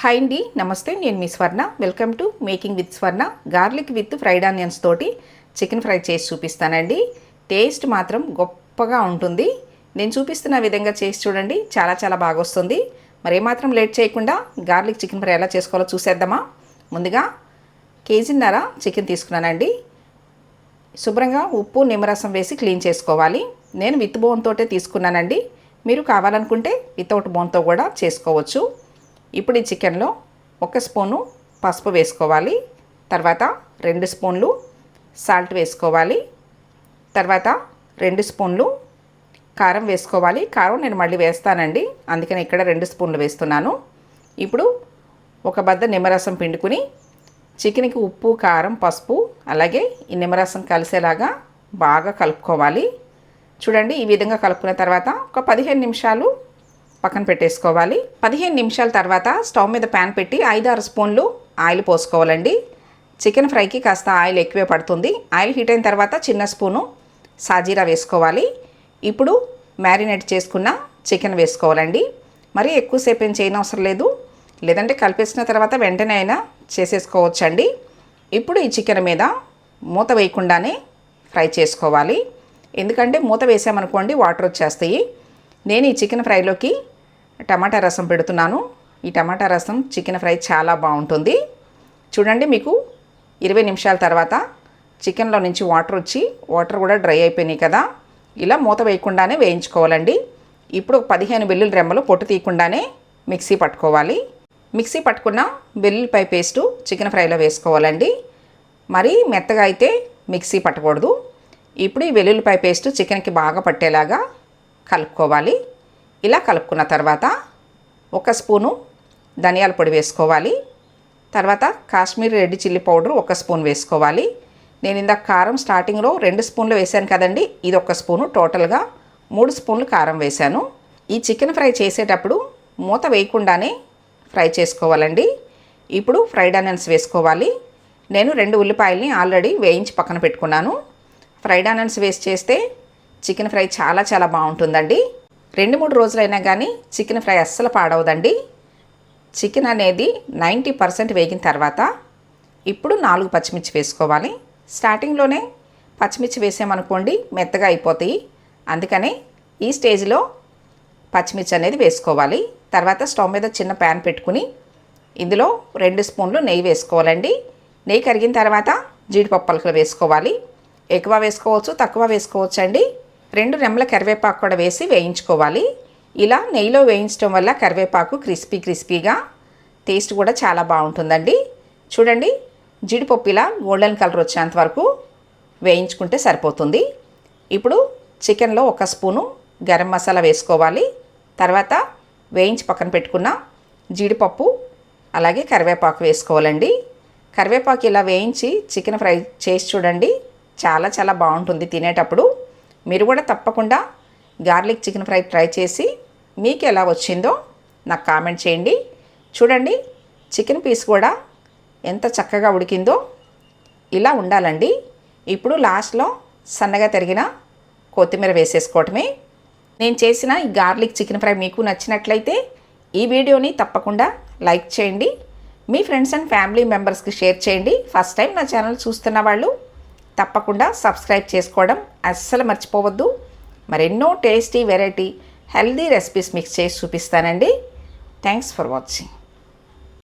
Hi అండి నమస్తే నేను మీ Swarna. Welcome to making with Swarna garlic with fried onions తోటి చికెన్ ఫ్రై చేసి చూపిస్తానండి. టేస్ట్ మాత్రం గొప్పగా ఉంటుంది. నేను చూపిస్తున్న విధంగా చేసి చూడండి చాలా చాలా బాగా వస్తుంది. మరి ఏమాత్రం లేట్ చేయకుండా గార్లిక్ చికెన్ ఫ్రై ఎలా చేసుకోవాలో చూసేద్దామా? ముందుగా కేజీన్నర చికెన్ తీసుకున్నానండి. శుభ్రంగా ఉప్పు నిమ్మరసం వేసి క్లీన్ చేసుకోవాలి. నేను విత్ బోన్తోటే తీసుకున్నానండి. మీరు కావాలనుకుంటే వితౌట్ బోన్తో కూడా చేసుకోవచ్చు. ఇప్పుడు ఈ చికెన్లో ఒక స్పూను పసుపు వేసుకోవాలి తర్వాత రెండు స్పూన్లు సాల్ట్ వేసుకోవాలి తర్వాత రెండు స్పూన్లు కారం వేసుకోవాలి. కారం నేను మళ్ళీ వేస్తానండి అందుకని ఇక్కడ రెండు స్పూన్లు వేస్తున్నాను. ఇప్పుడు ఒక బద్ద నిమ్మరసం పిండుకుని చికెన్కి ఉప్పు కారం పసుపు అలాగే ఈ నిమ్మరసం కలిసేలాగా బాగా కలుపుకోవాలి. చూడండి ఈ విధంగా కలుపుకున్న తర్వాత ఒక పదిహేను నిమిషాలు పక్కన పెట్టేసుకోవాలి. పదిహేను నిమిషాల తర్వాత స్టవ్ మీద ప్యాన్ పెట్టి ఐదు ఆరు స్పూన్లు ఆయిల్ పోసుకోవాలండి. చికెన్ ఫ్రైకి కాస్త ఆయిల్ ఎక్కువే పడుతుంది. ఆయిల్ హీట్ అయిన తర్వాత చిన్న స్పూను సాజీరా వేసుకోవాలి. ఇప్పుడు మ్యారినేట్ చేసుకున్న చికెన్ వేసుకోవాలండి. మరీ ఎక్కువసేపు ఏం చేయనవసరం లేదు. లేదంటే కలిపేసిన తర్వాత వెంటనే అయినా చేసేసుకోవచ్చండి. ఇప్పుడు ఈ చికెన్ మీద మూత వేయకుండానే ఫ్రై చేసుకోవాలి. ఎందుకంటే మూత వేసామనుకోండి వాటర్ వచ్చేస్తాయి. నేను ఈ చికెన్ ఫ్రైలోకి టమాటా రసం పెడుతున్నాను. ఈ టమాటా రసం చికెన్ ఫ్రై చాలా బాగుంటుంది. చూడండి మీకు ఇరవై నిమిషాల తర్వాత చికెన్లో నుంచి వాటర్ వచ్చి వాటర్ కూడా డ్రై అయిపోయినాయి కదా. ఇలా మూత వేయకుండానే వేయించుకోవాలండి. ఇప్పుడు పదిహేను వెల్లుల్లి రెమ్మలు పొట్టు తీయకుండానే మిక్సీ పట్టుకోవాలి. మిక్సీ పట్టుకున్న వెల్లుల్లిపాయ పేస్టు చికెన్ ఫ్రైలో వేసుకోవాలండి. మరీ మెత్తగా అయితే మిక్సీ పట్టకూడదు. ఇప్పుడు ఈ వెల్లుల్లిపాయ పేస్టు చికెన్కి బాగా పట్టేలాగా కలుపుకోవాలి. ఇలా కలుపుకున్న తర్వాత ఒక స్పూను ధనియాల పొడి వేసుకోవాలి. తర్వాత కాశ్మీర్ రెడ్ చిల్లీ పౌడర్ ఒక స్పూన్ వేసుకోవాలి. నేను ఇందాక కారం స్టార్టింగ్లో రెండు స్పూన్లు వేశాను కదండి ఇది ఒక స్పూను టోటల్గా మూడు స్పూన్లు కారం వేశాను. ఈ చికెన్ ఫ్రై చేసేటప్పుడు మూత వేయకుండానే ఫ్రై చేసుకోవాలండి. ఇప్పుడు ఫ్రైడ్ ఆనియన్స్ వేసుకోవాలి. నేను రెండు ఉల్లిపాయల్ని ఆల్రెడీ వేయించి పక్కన పెట్టుకున్నాను. ఫ్రైడ్ ఆనియన్స్ వేస్ట్ చేస్తే చికెన్ ఫ్రై చాలా చాలా బాగుంటుందండి. రెండు మూడు రోజులైనా కానీ చికెన్ ఫ్రై అస్సలు పాడవదండి. చికెన్ అనేది నైంటీ పర్సెంట్ వేగిన తర్వాత ఇప్పుడు నాలుగు పచ్చిమిర్చి వేసుకోవాలి. స్టార్టింగ్లోనే పచ్చిమిర్చి వేసామనుకోండి మెత్తగా అయిపోతాయి. అందుకనే ఈ స్టేజ్లో పచ్చిమిర్చి అనేది వేసుకోవాలి. తర్వాత స్టవ్ మీద చిన్న ప్యాన్ పెట్టుకుని ఇందులో రెండు స్పూన్లు నెయ్యి వేసుకోవాలండి. నెయ్యి కరిగిన తర్వాత జీడిపప్పు పలుకులు వేసుకోవాలి. ఎక్కువ వేసుకోవచ్చు తక్కువ వేసుకోవచ్చు అండి రెండు రెమ్మల కరివేపాకు కూడా వేసి వేయించుకోవాలి. ఇలా నెయ్యిలో వేయించడం వల్ల కరివేపాకు క్రిస్పీ క్రిస్పీగా టేస్ట్ కూడా చాలా బాగుంటుందండి. చూడండి జీడిపప్పు ఇలా గోల్డెన్ కలర్ వచ్చేంత వరకు వేయించుకుంటే సరిపోతుంది. ఇప్పుడు చికెన్లో ఒక స్పూను గరం మసాలా వేసుకోవాలి. తర్వాత వేయించి పక్కన పెట్టుకున్న జీడిపప్పు అలాగే కరివేపాకు వేసుకోవాలండి. కరివేపాకు ఇలా వేయించి చికెన్ ఫ్రై చేసి చూడండి చాలా చాలా బాగుంటుంది తినేటప్పుడు. మీరు కూడా తప్పకుండా గార్లిక్ చికెన్ ఫ్రై ట్రై చేసి మీకు ఎలా వచ్చిందో నాకు కామెంట్ చేయండి. చూడండి చికెన్ పీస్ కూడా ఎంత చక్కగా ఉడికిందో ఇలా ఉండాలండి. ఇప్పుడు లాస్ట్లో సన్నగా తరిగిన కొత్తిమీర వేసేసుకోవటమే. నేను చేసిన ఈ గార్లిక్ చికెన్ ఫ్రై మీకు నచ్చినట్లయితే ఈ వీడియోని తప్పకుండా లైక్ చేయండి. మీ ఫ్రెండ్స్ అండ్ ఫ్యామిలీ మెంబర్స్కి షేర్ చేయండి. ఫస్ట్ టైం నా ఛానల్ చూస్తున్న వాళ్ళు తప్పకుండా సబ్స్క్రైబ్ చేసుకోవడం అస్సలు మర్చిపోవద్దు. మరెన్నో tasty variety healthy recipes mix చేసి చూపిస్తానండి. Thanks for watching